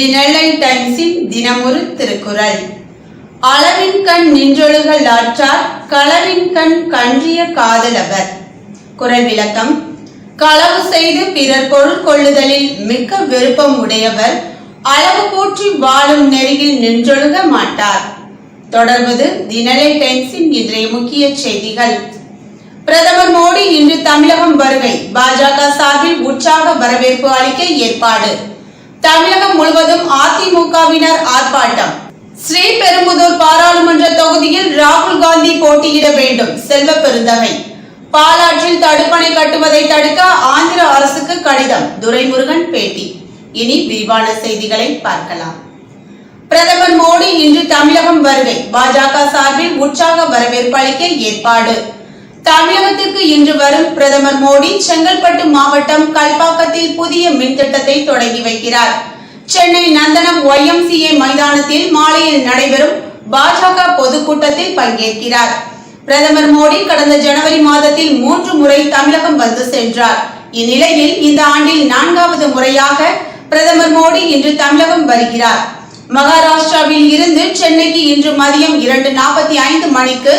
தி நெல்லை டைம்ஸின் தினமொரு திருக்குறள். அளவின் கண் நின்றொழுகல் ஆற்றார் களவின் கண் கன்றிய காதலவர் குரல் விளக்கம் களவு செய்து பிறர் பொருள் கொள்ளுதலில் மிக்க விருப்பம் உடையவர் அளவு போற்றி வாழும் நெறியில் நின்றொழுக மாட்டார். தொடர்வது தினலை டைம்ஸின் இன்றைய முக்கிய செய்திகள். பிரதமர் மோடி இன்று தமிழகம் வருகை பாஜக சார்பில் உற்சாக வரவேற்பு அளிக்க ஏற்பாடு. தமிழகம் முழுவதும் அதிமுகவினர் ஆர்ப்பாட்டம். ஸ்ரீபெரும்புதூர் பாராளுமன்ற தொகுதியில் ராகுல் காந்தி போட்டியிட வேண்டும் செல்வ பெருந்தகை. பாலாற்றில் தடுப்பணை கட்டுவதை தடுக்க ஆந்திர அரசுக்கு கடிதம் துரைமுருகன் பேட்டி. இனி விரிவான செய்திகளை பார்க்கலாம். பிரதமர் மோடி இன்று தமிழகம் வருகை பாஜக சார்பில் உற்சாக வரவேற்பு அளிக்க ஏற்பாடு. தமிழகத்திற்கு இன்று வரும் பிரதமர் மோடி செங்கல்பட்டு மாவட்டம் கல்பாக்கத்தில் புதிய மின் திட்டத்தை தொடங்கி வைக்கிறார். சென்னை நந்தனம் ஒய்எம்சிஏ மைதானத்தில் மாலையில் நடைபெறும் பாஜக பொதுக்கூட்டத்தில் பங்கேற்கிறார். பிரதமர் மோடி கடந்த ஜனவரி மாதத்தில் மூன்று முறை தமிழகம் வந்து சென்றார். இந்நிலையில் இந்த ஆண்டில் நான்காவது முறையாக பிரதமர் மோடி இன்று தமிழகம் வருகிறார். மகாராஷ்டிராவில் இருந்து சென்னைக்கு இன்று மதியம் இரண்டு நாற்பத்தி ஐந்து மணிக்கு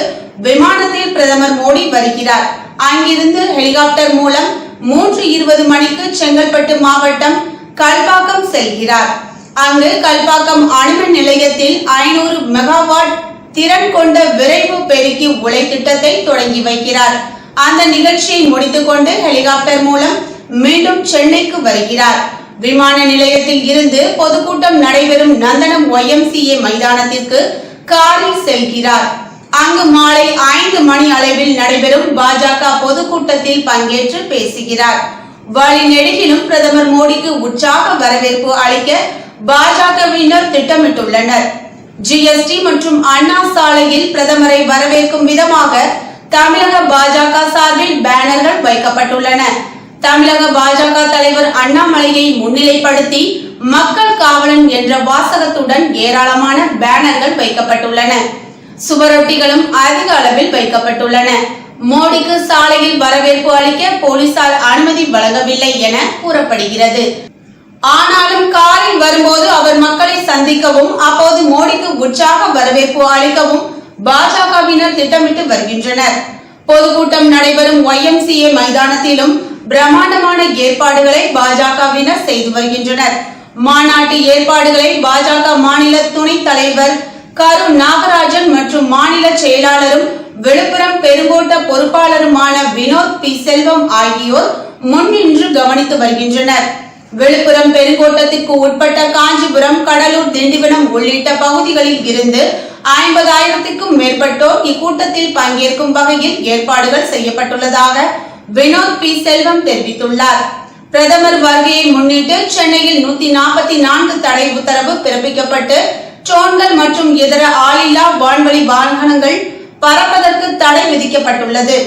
விமானத்தில் பிரதமர் மோடி வருகிறார். அங்கிருந்து ஹெலிகாப்டர் மூலம் மூன்று இருபது மணிக்கு செங்கல்பட்டு மாவட்டம் கல்பாக்கம் செல்கிறார். அங்கு கல்பாக்கம் அணுமின் நிலையத்தில் ஐநூறு மெகாவாட் திறன் கொண்ட விரைவு பெருக்கி உலை திட்டத்தை தொடங்கி வைக்கிறார். அந்த நிகழ்ச்சியை முடித்துக்கொண்டு ஹெலிகாப்டர் மூலம் மீண்டும் சென்னைக்கு வருகிறார். விமான நிலையத்தில் இருந்து பொதுக்கூட்டம் நடைபெறும் நந்தனம் ஒய்எம்சிஏ மைதானத்திற்கு காரில் செல்கிறார். அங்கு மாலை ஐந்து மணி அளவில் நடைபெறும் பாஜக பொதுக்கூட்டத்தில் பங்கேற்று பேசுகிறார். வழி நெடுகிலும் பிரதமர் மோடிக்கு உற்சாக வரவேற்பு அளிக்க பாஜகவினர் திட்டமிட்டுள்ளனர். ஜிஎஸ்டி மற்றும் அண்ணா சாலையில் பிரதமரை வரவேற்கும் விதமாக தமிழக பாஜக சார்பில் பேனர்கள் வைக்கப்பட்டுள்ளன. தமிழக பாஜக தலைவர் அண்ணாமலையை முன்னிலைப்படுத்தி மக்கள் காவலன் என்ற வாசகத்துடன் ஏராளமான பேனர்கள் வைக்கப்பட்டுள்ளன. சுவரொட்டிகளும் அதிக அளவில் வைக்கப்பட்டுள்ளன. மோடிக்கு சாலையில் வரவேற்பு அளிக்க போலீசார் அனுமதி வழங்கவில்லை என கூறப்படுகிறது. ஆனாலும் காரில் வரும்போது அவர் மக்களை சந்திக்கவும் அப்போது மோடிக்கு உற்சாக வரவேற்பு அளிக்கவும் பாஜகவினர் திட்டமிட்டு வருகின்றனர். பொதுக்கூட்டம் நடைபெறும் ஒய்எம்சிஏ மைதானத்திலும் பிரம்மாண்டமான ஏற்பாடுகளை பாஜகவினர் செய்து வருகின்றனர். மாநாட்டு ஏற்பாடுகளை பாஜக மாநில துணைத் தலைவர் கரு நாகராஜன் மற்றும் மாநில செயலாளரும் விழுப்புரம் பெருங்கோட்ட பொறுப்பாளருமான வினோத் பி. செல்வம் ஆகியோர் முன்னின்று கவனித்து வருகின்றனர். விழுப்புரம் பெருங்கோட்டத்திற்கு உட்பட்ட காஞ்சிபுரம் கடலூர் திண்டிவனம் உள்ளிட்ட பகுதிகளில் இருந்து ஐம்பதாயிரத்திற்கும் மேற்பட்டோர் இக்கூட்டத்தில் பங்கேற்கும் வகையில் ஏற்பாடுகள் செய்யப்பட்டுள்ளதாக வினோத் பி. செல்வம் தெரிவித்துள்ளார். பிரதமர் வருகையை முன்னிட்டு சென்னையில் நூத்தி நாற்பத்தி நான்கு தடை உத்தரவு பிறப்பிக்கப்பட்டு ட்ரோன்கள் மற்றும் இதர ஆளில்லா வான்வழி வாகனங்கள் பறப்பதற்கு தடை விதிக்கப்பட்டுள்ளது.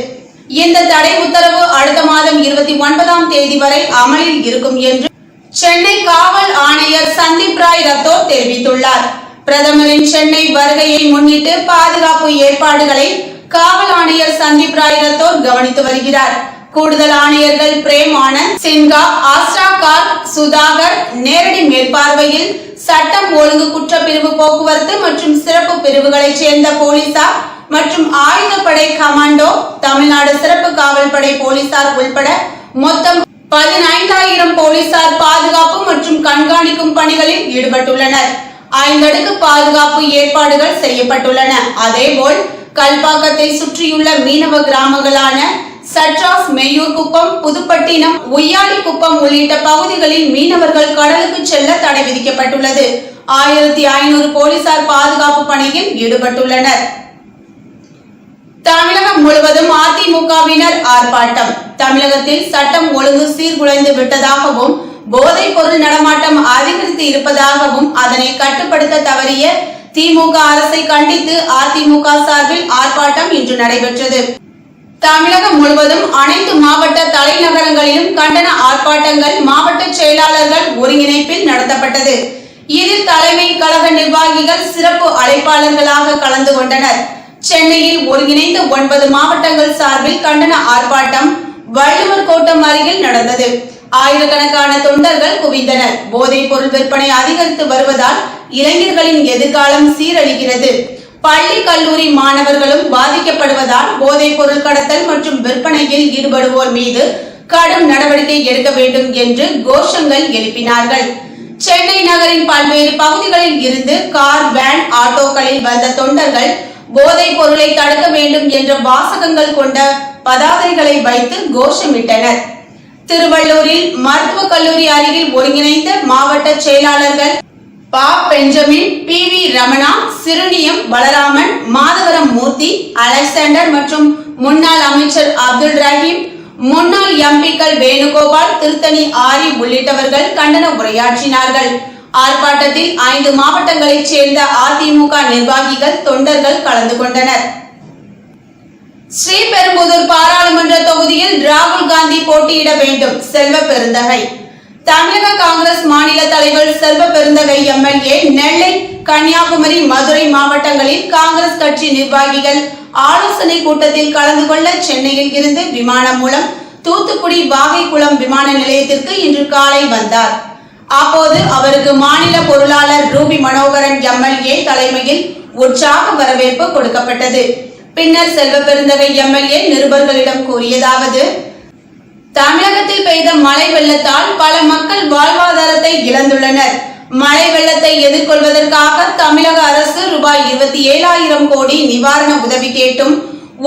இந்த தடை உத்தரவு அடுத்த மாதம் இருபத்தி ஒன்பதாம் தேதி வரை அமலில் இருக்கும் என்று சென்னை காவல் ஆணையர் சந்தீப் ராய் ரத்தோர் தெரிவித்துள்ளார். பிரதமரின் சென்னை வருகையை முன்னிட்டு பாதுகாப்பு ஏற்பாடுகளை காவல் ஆணையர் சந்தீப் ராய் ரத்தோர் கவனித்து வருகிறார். கூடுதல் ஆணையர்கள் பிரேம் ஆனந்த் சின்ஹா ஆஸ்ரா கார் சுதாகர் நேரடி மேற்பார்வையில் சட்டம் ஒழுங்கு குற்றப்பிரிவு போக்குவரத்து மற்றும் சிறப்பு பிரிவுகளைச் சேர்ந்த போலீசார் மற்றும் ஆயுதப்படை கமாண்டோ தமிழ்நாடு சிறப்பு காவல் படை போலீசார் உள்பட மொத்தம் பதினைந்தாயிரம் போலீசார் பாதுகாப்பு மற்றும் கண்காணிக்கும் பணிகளில் ஈடுபட்டுள்ளனர். ஐந்தடுக்கு பாதுகாப்பு ஏற்பாடுகள் செய்யப்பட்டுள்ளன. அதேபோல் கல்பாக்கத்தை சுற்றியுள்ள மீனவ கிராமங்களான சட்ராஸ் மேயூர் குப்பம் புதுப்பட்டினம் உய்யாலி குப்பம் உள்ளிட்ட பகுதிகளில் மீனவர்கள் கடலுக்கு செல்ல தடை விதிக்கப்பட்டுள்ளது. ஆயிரத்தி ஐநூறு போலீசார் பாதுகாப்பு பணியில் ஈடுபட்டுள்ளனர். தமிழகம் முழுவதும் அதிமுகவினர் ஆர்ப்பாட்டம். தமிழகத்தில் சட்டம் ஒழுங்கு சீர்குலைந்து விட்டதாகவும் போதைப் பொருள் நடமாட்டம் அதிகரித்து இருப்பதாகவும் அதனை கட்டுப்படுத்த தவறிய திமுக அரசை கண்டித்து அதிமுக சார்பில் ஆர்ப்பாட்டம் இன்று நடைபெற்றது. தமிழகம் முழுவதும் அனைத்து மாவட்ட தலைநகரங்களிலும் கண்டன ஆர்ப்பாட்டங்கள் மாவட்ட செயலாளர்கள் ஒருங்கிணைப்பில் நடத்தப்பட்டது. இதில் தலைமை கழக நிர்வாகிகள் சிறப்பு அழைப்பாளர்களாக கலந்து கொண்டனர். சென்னையில் ஒருங்கிணைந்த ஒன்பது மாவட்டங்கள் சார்பில் கண்டன ஆர்ப்பாட்டம் வள்ளுவர் கோட்டம் அருகில் நடந்தது. ஆயிரக்கணக்கான தொண்டர்கள் குவிந்தனர். போதைப் பொருள் விற்பனை அதிகரித்து வருவதால் இளைஞர்களின் எதிர்காலம் சீரழிகிறது. பள்ளி கல்லூரி மாணவர்களும் பாதிக்கப்படுவதால் போதைப் பொருள் கடத்தல் மற்றும் விற்பனையில் ஈடுபடுவோர் மீது கடும் நடவடிக்கை எடுக்க வேண்டும் என்று கோஷங்கள் எழுப்பினார்கள். சென்னை நகரின் பல்வேறு பகுதிகளில் இருந்து கார் வேன் ஆட்டோக்களில் வந்த தொண்டர்கள் போதைப் பொருளை தடுக்க வேண்டும் என்ற வாசகங்கள் கொண்ட பதாதைகளை வைத்து கோஷமிட்டனர். திருவள்ளூரில் மருத்துவக் கல்லூரி அருகில் ஒருங்கிணைந்த மாவட்ட செயலாளர்கள் பா Benjamin P V Ramana Sirunium Balaraman Madhavaram Murthy Alexander மற்றும் முன்னாள் அமைச்சர் அப்துல் ரஹீம் முன்னாள் எம்பிக்கள் வேணுகோபால் திருத்தணி ஆரி உள்ளிட்டவர்கள் கண்டன உரையாற்றினார்கள். ஆர்ப்பாட்டத்தில் ஐந்து மாவட்டங்களைச் சேர்ந்த அதிமுக நிர்வாகிகள் தொண்டர்கள் கலந்து கொண்டனர். ஸ்ரீபெரும்புதூர் பாராளுமன்ற தொகுதியில் ராகுல் காந்தி போட்டியிட வேண்டும். செல்வ பெருந்தகை தமிழக காங்கிரஸ் மாநில தலைவர் செல்வ பெருந்தகை எம்எல்ஏ நெல்லை கன்னியாகுமரி மதுரை மாவட்டங்களில் காங்கிரஸ் கட்சி நிர்வாகிகள் ஆலோசனை கூட்டத்தில் கலந்து கொள்ள சென்னையில் இருந்து விமானம் மூலம் தூத்துக்குடி வாகைக்குளம் விமான நிலையத்திற்கு இன்று காலை வந்தார். அப்போது அவருக்கு மாநில பொருளாளர் ரூபி மனோகரன் எம்எல்ஏ தலைமையில் உற்சாக வரவேற்பு கொடுக்கப்பட்டது. பின்னர் செல்வ பெருந்தகை எம்எல்ஏ நிருபர்களிடம் கூறியதாவது தமிழகத்தில் பெய்த மழை வெள்ளத்தால் பல மக்கள் வாழ்வாதாரத்தை இழந்துள்ளனர். மழை வெள்ளத்தை எதிர்கொள்வதற்காக தமிழக அரசு ரூபாய் இருபத்தி ஏழாயிரம் கோடி நிவாரண உதவி கேட்டும்.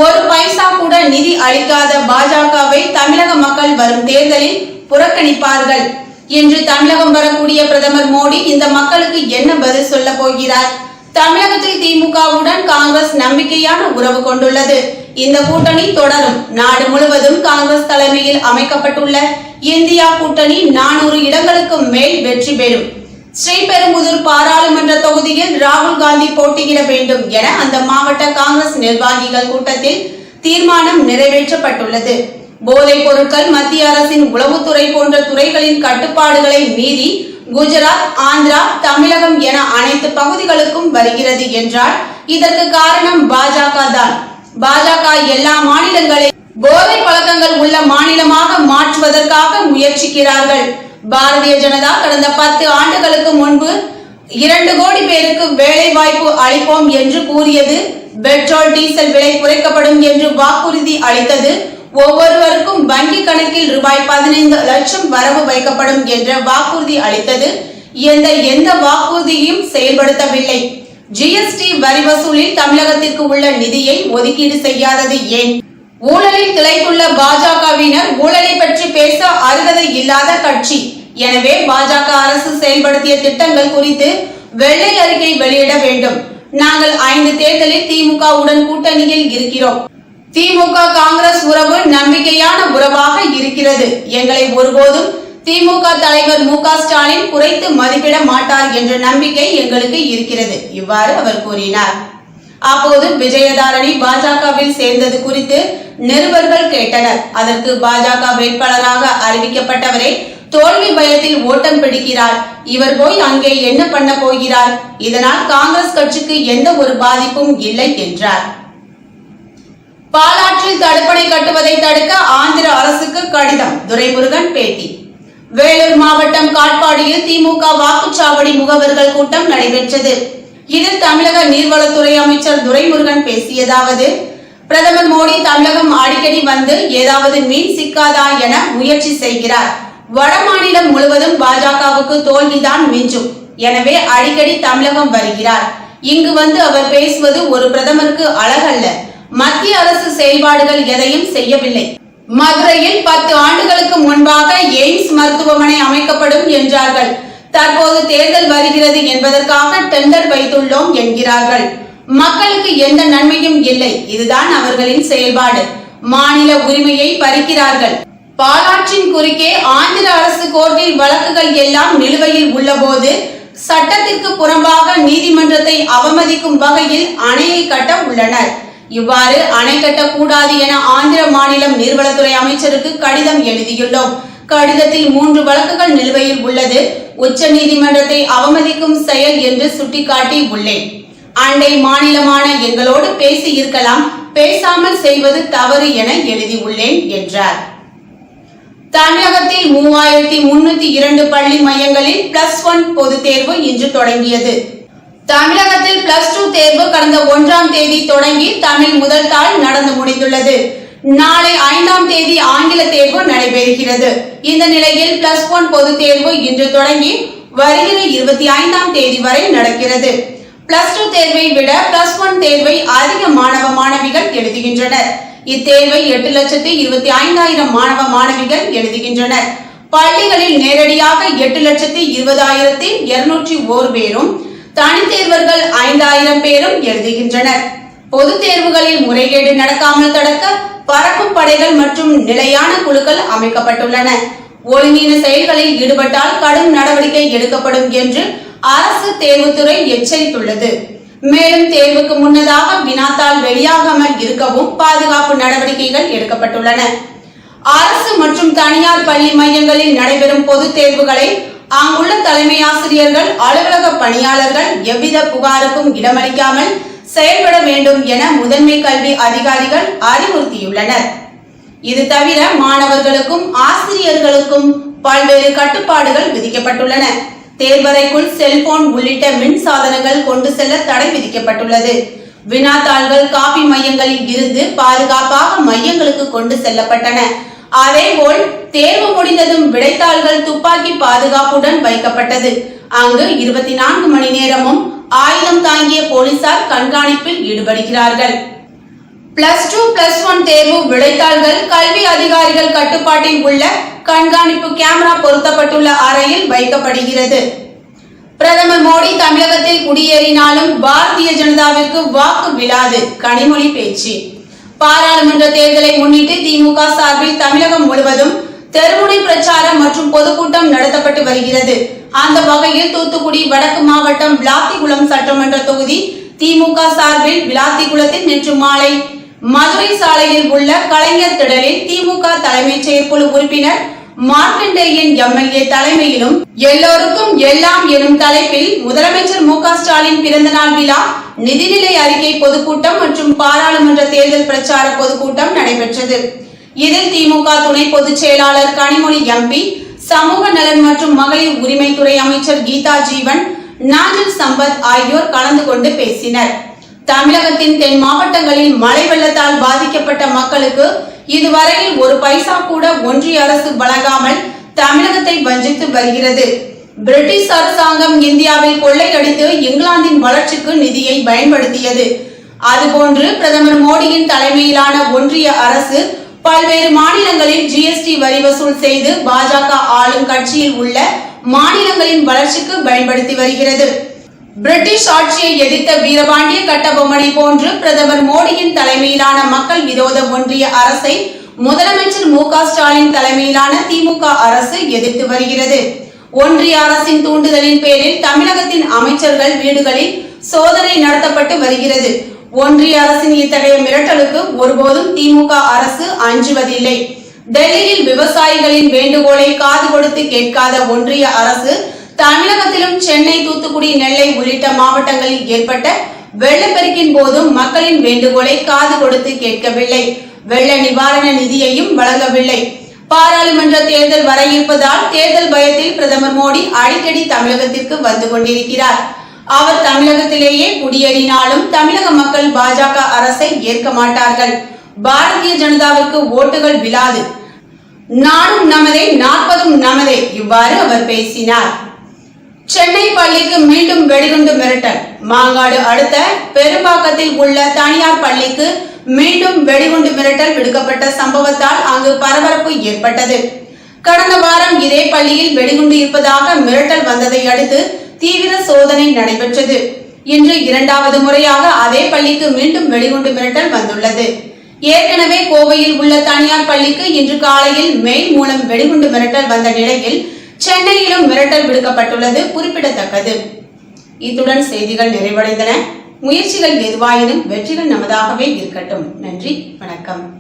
ஒரு பைசா கூட நிதி அளிக்காத பாஜகவை தமிழக மக்கள் வரும் தேர்தலில் புறக்கணிப்பார்கள். என்று தமிழகம் வரக்கூடிய பிரதமர் மோடி இந்த மக்களுக்கு என்ன பதில் சொல்ல போகிறார்? தமிழகத்தில் திமுகவுடன் காங்கிரஸ் நம்பிக்கையான உறவு கொண்டுள்ளது. இந்த கூட்டணி தொடரும். நாடு முழுவதும் காங்கிரஸ் தலைமையில் அமைக்கப்பட்டுள்ள இந்தியா கூட்டணி நானூறு இடங்களுக்கு மேல் வெற்றி பெறும். ஸ்ரீபெரும்புதூர் பாராளுமன்ற தொகுதியில் ராகுல் காந்தி போட்டியிட வேண்டும் என அந்த மாவட்ட காங்கிரஸ் நிர்வாகிகள் கூட்டத்தில் தீர்மானம் நிறைவேற்றப்பட்டுள்ளது. போதைப் பொருட்கள் மத்திய அரசின் உளவுத்துறை போன்ற துறைகளின் கட்டுப்பாடுகளை மீறி குஜராத் ஆந்திரா தமிழகம் என அனைத்து பகுதிகளுக்கும் வருகிறது என்றால் இதற்கு காரணம் பாஜக தான். பாஜக எல்லா மாநிலங்களை போதை பழக்கங்கள் உள்ள மாநிலமாக மாற்றுவதற்காக முயற்சிக்கிறார்கள். பாரதிய ஜனதா கடந்த பத்து ஆண்டுகளுக்கு முன்பு இரண்டு கோடி பேருக்கு வேலை வாய்ப்பு அளிப்போம் என்று கூறியது பெட்ரோல் டீசல் விலை குறைக்கப்படும் என்று வாக்குறுதி அளித்தது. ஒவ்வொருவருக்கும் வங்கி கணக்கில் ரூபாய் பதினைந்து லட்சம் வரவு வைக்கப்படும் என்ற வாக்குறுதி அளித்தது. எந்த எந்த வாக்குறுதியும் செயல்படுத்தவில்லை. ஜிஎஸ்டி வரி வசூலில் தமிழகத்திற்கு உள்ள நிதியை ஒதுக்கீடு செய்யாதது ஏன்? ஊழலில் திளைத்துள்ள பாஜகவினர் ஊழலை பற்றி பேச அருகதை இல்லாத கட்சி. எனவே பாஜக அரசு செயல்படுத்திய திட்டங்கள் குறித்து வெள்ளை அறிக்கை வெளியிட வேண்டும். நாங்கள் ஐந்து தேர்தலில் திமுகவுடன் கூட்டணியில் இருக்கிறோம். திமுக காங்கிரஸ் உறவு நம்பிக்கையான உறவாக இருக்கிறது. எங்களை ஒருபோதும் திமுக தலைவர் மு ஸ்டாலின் குறைத்து மதிப்பிட மாட்டார் என்ற நம்பிக்கை எங்களுக்கு இருக்கிறது. இவ்வாறு அவர் கூறினார். அப்போது விஜயதாரணி பாஜகவில் சேர்ந்தது குறித்து நிருபர்கள் கேட்டனர். அதற்கு பாஜக வேட்பாளராக அறிவிக்கப்பட்டவரே தோல்வி பயத்தில் ஓட்டம் பிடிக்கிறார். இவர் போய் அங்கே என்ன பண்ண போகிறார்? இதனால் காங்கிரஸ் கட்சிக்கு எந்த ஒரு பாதிப்பும் இல்லை என்றார். பாலாற்றில் தடுப்பணை கட்டுவதை தடுக்க ஆந்திர அரசுக்கு கடிதம். துரைமுருகன் பேட்டி. வேலூர் மாவட்டம் காட்பாடியில் திமுக வாக்குச்சாவடி முகவர்கள் கூட்டம் நடைபெற்றது. இதில் தமிழக நீர்வளத்துறை அமைச்சர் துரைமுருகன் பேசியதாவது பிரதமர் மோடி தமிழகம் அடிக்கடி வந்து ஏதாவது மீன் சிக்காதா என முயற்சி செய்கிறார். வட மாநிலம் முழுவதும் பாஜகவுக்கு தோல்விதான் மிஞ்சும். எனவே அடிக்கடி தமிழகம் வருகிறார். இங்கு வந்து அவர் பேசுவது ஒரு பிரதமருக்கு அழகல்ல. மத்திய அரசு செயல்பாடுகள் எதையும் செய்யவில்லை. மதுரையில் பத்து ஆண்டுகளுக்கு முன்பாக எய்ம்ஸ் மருத்துவமனை அமைக்கப்படும் என்றார்கள். தற்போது தேர்தல் வருகிறது என்பதற்காக டெண்டர் வைத்துள்ளோம் என்கிறார்கள். மக்களுக்கு எந்த நன்மையும் இல்லை. இதுதான் அவர்களின் செயல்பாடு. மாநில உரிமையை பறிக்கிறார்கள். பாலாற்றின் குறுக்கே ஆந்திர அரசு கோர்ட்டில் வழக்குகள் எல்லாம் நிலுவையில் உள்ளபோது சட்டத்திற்கு புறம்பாக நீதிமன்றத்தை அவமதிக்கும் வகையில் அணையை கட்ட உள்ளனர். இவ்வாறு அணை கட்டக்கூடாது என ஆந்திர மாநிலம் நீர்வளத்துறை அமைச்சருக்கு கடிதம் எழுதியுள்ளோம். கடிதத்தில் மூன்று வழக்குகள் நிலுவையில் உள்ளது. உச்ச நீதிமன்றத்தை அவமதிக்கும் செயல் என்று சுட்டிக்காட்டி உள்ளேன். அண்டை மாநிலமான எங்களோடு பேசி இருக்கலாம். பேசாமல் செய்வது தவறு என எழுதியுள்ளேன் என்றார். தமிழகத்தில் மூவாயிரத்தி முன்னூத்தி இரண்டு பள்ளி மையங்களில் பிளஸ் ஒன் பொதுத் தேர்வு இன்று தொடங்கியது. தமிழகத்தில் பிளஸ் டூ தேர்வு கடந்த ஒன்றாம் தேதி தொடங்கி தமிழ் முதல் தாள் நடந்து முடிந்துள்ளது. நாளை ஐந்தாம் தேதி ஆங்கில தேர்வு நடைபெறுகிறது. இந்த நிலையில் பிளஸ் ஒன் பொதுத் தேர்வு இன்று தொடங்கி வருகிற இருபத்தி ஐந்தாம் தேதி வரை நடக்கிறது. பிளஸ் டூ தேர்வை விட பிளஸ் ஒன் தேர்வை அதிக மாணவ மாணவிகள் எழுதுகின்றனர். இத்தேர்வை எட்டு லட்சத்தி இருபத்தி ஐந்தாயிரம் மாணவ மாணவிகள் எழுதுகின்றனர். பள்ளிகளில் நேரடியாக எட்டு லட்சத்தி இருபதாயிரத்தி இருநூற்றி ஓர் பேரும் தனித்தேர்வர்கள் ஐந்தாயிரம் பேரும் எழுதுகின்றனர். பொது தேர்வுகளில் முறைகேடு நடக்காமல் தடுக்க பறக்கும் படைகள் மற்றும் நிலையான குழுக்கள் அமைக்கப்பட்டுள்ளன. ஒழுங்கீன செயல்களில் ஈடுபட்டால் கடும் நடவடிக்கை எடுக்கப்படும் என்று அரசு தேர்வுத்துறை எச்சரித்துள்ளது. மேலும் தேர்வுக்கு முன்னதாக வினாத்தால் வெளியாகாமல் இருக்கவும் பாதுகாப்பு நடவடிக்கைகள் எடுக்கப்பட்டுள்ளன. அரசு மற்றும் தனியார் பள்ளி மையங்களில் நடைபெறும் பொது தேர்வுகளை அங்குள்ள தலைமை ஆசிரியர்கள் அலுவலக பணியாளர்கள் எவ்வித புகாருக்கும் இடமளிக்காமல் செயல்பட வேண்டும் என முதன்மை கல்வி அதிகாரிகள் அறிவுறுத்தியுள்ளனர். இது தவிர மாணவர்களுக்கும் ஆசிரியர்களுக்கும் பல்வேறு கட்டுப்பாடுகள் விதிக்கப்பட்டுள்ளன. தேர்வறைக்குள் செல்போன் உள்ளிட்ட மின் சாதனங்கள் கொண்டு செல்ல தடை விதிக்கப்பட்டுள்ளது. வினாத்தாள்கள் காபி மையங்களில் இருந்து பாதுகாப்பாக மையங்களுக்கு கொண்டு செல்லப்பட்டன. அதேபோல் தேர்வு முடிந்ததும் விடைத்தாள்கள் துப்பாக்கி பாதுகாப்புடன் வைக்கப்பட்டது. அங்கு இருபத்தி நான்கு மணி நேரமும் ஆயுதம் தாங்கிய போலீசார் கண்காணிப்பில் ஈடுபடுகிறார்கள். பிளஸ் டூ பிளஸ் ஒன் தேர்வு விடைத்தாள்கள் கல்வி அதிகாரிகள் கட்டுப்பாட்டில் உள்ள கண்காணிப்பு கேமரா பொருத்தப்பட்டுள்ள அறையில் வைக்கப்படுகிறது. பிரதமர் மோடி தமிழகத்தில் குடியேறினாலும் பாரதிய ஜனதாவிற்கு வாக்கு விழாது கனிமொழி பேச்சு. பாராளுமன்ற தேர்தலை முன்னிட்டு திமுக சார்பில் தமிழகம் முழுவதும் தெருமுனை பிரச்சாரம் மற்றும் பொதுக்கூட்டம் நடத்தப்பட்டு வருகிறது. அந்த வகையில் தூத்துக்குடி வடக்கு மாவட்டம் விளாத்திகுளம் சட்டமன்ற தொகுதி திமுக சார்பில் விளாத்திகுளத்தில் நேற்று மாலை மதுரை சாலையில் உள்ள கலைஞர் திடலில் திமுக தலைமைச் செயற்குழு உறுப்பினர் மார்க்கண்டேயன் எம்எல்ஏ தலைமையிலும் எல்லோருக்கும் எல்லாம் எனும் தலைப்பில் முதலமைச்சர் மு ஸ்டாலின் பிறந்தநாள் விழா நிதிநிலை அறிக்கை பொதுக்கூட்டம் மற்றும் பாராளுமன்ற தேர்தல் பிரச்சார பொதுக்கூட்டம் நடைபெற்றது. இதில் திமுக துணை பொதுச் செயலாளர் கனிமொழி எம்பி சமூக நலன் மற்றும் மகளிர் உரிமைத்துறை அமைச்சர் கீதா ஜீவன் நாஞ்சில் சம்பத் ஆகியோர் கலந்து கொண்டு பேசினர். தமிழகத்தின் தென் மாவட்டங்களில் மழை வெள்ளத்தால் பாதிக்கப்பட்ட மக்களுக்கு இதுவரையில் ஒரு பைசா கூட ஒன்றிய அரசு வழங்காமல் தமிழகத்தை வஞ்சித்து வருகிறது. பிரிட்டிஷ் அரசாங்கம் இந்தியாவில் கொள்ளையடித்து இங்கிலாந்தின் வளர்ச்சிக்கு நிதியை பயன்படுத்தியது. அதுபோன்று பிரதமர் மோடியின் தலைமையிலான ஒன்றிய அரசு பல்வேறு மாநிலங்களில் ஜிஎஸ்டி வரி வசூல் செய்து பாஜக ஆளும் கட்சியில் உள்ள மாநிலங்களின் வளர்ச்சிக்கு பயன்படுத்தி வருகிறது. பிரிட்டிஷ் ஆட்சியை எதிர்த்த வீரபாண்டிய கட்டபொம்மனை போன்று பிரதமர் மோடியின் தலைமையிலான மக்கள் விரோத ஒன்றிய அரசை முதலமைச்சர் மு ஸ்டாலின் தலைமையிலான திமுக அரசு எதிர்த்து வருகிறது. ஒன்றிய அரசின் தூண்டுதலின் பேரில் தமிழகத்தின் அமைச்சர்கள் வீடுகளில் சோதனை நடத்தப்பட்டு வருகிறது. ஒன்றிய அரசின் இத்தகைய மிரட்டலுக்கு ஒருபோதும் திமுக அரசு அஞ்சுவதில்லை. டெல்லியில் விவசாயிகளின் வேண்டுகோளை காது கொடுத்து கேட்காத ஒன்றிய அரசு தமிழகத்திலும் சென்னை தூத்துக்குடி நெல்லை உள்ளிட்ட மாவட்டங்களில் ஏற்பட்ட வெள்ளப்பெருக்கின் போதும் மக்களின் வேண்டுகோளை காது கொடுத்து கேட்கவில்லை. வெள்ள நிவாரண நிதியையும் வழங்கவில்லை. பாராளுமன்ற தேர்தல் வர இருப்பதால் தேர்தல் பயத்தில் பிரதமர் மோடி அடிக்கடி தமிழகத்திற்கு வந்து கொண்டிருக்கிறார். அவர் தமிழகத்திலேயே குடியேறினாலும் தமிழக மக்கள் பாஜக அரசை ஏற்க மாட்டார்கள். பாரதிய ஜனதாவிற்கு ஓட்டுகள் விழாது. நானும் நமதே நாற்பதும் நமதே இவ்வாறு அவர் பேசினார். சென்னை பள்ளிக்கு மீண்டும் வெடிகுண்டு மிரட்டல். மாங்காடு அடுத்த பெரும்பாக்கத்தில் உள்ள தனியார் பள்ளிக்கு மீண்டும் வெடிகுண்டு மிரட்டல் விடுக்கப்பட்ட சம்பவத்தால் அங்கு பரபரப்பு ஏற்பட்டது. கடந்த வாரம் இதே பள்ளியில் வெடிகுண்டு இருப்பதாக மிரட்டல் வந்ததை அடுத்து தீவிர சோதனை நடைபெற்றது. இன்று இரண்டாவது முறையாக அதே பள்ளிக்கு மீண்டும் வெடிகுண்டு மிரட்டல் வந்துள்ளது. ஏற்கனவே கோவையில் உள்ள தனியார் பள்ளிக்கு இன்று காலையில் மெயில் மூலம் வெடிகுண்டு மிரட்டல் வந்த நிலையில் சென்னையிலும் மிரட்டல் விடுக்கப்பட்டுள்ளது குறிப்பிடத்தக்கது. இத்துடன் செய்திகள் நிறைவடைந்தன. முயற்சிகள் எதுவாயினும் வெற்றிகள் நமதாகவே இருக்கட்டும். நன்றி வணக்கம்.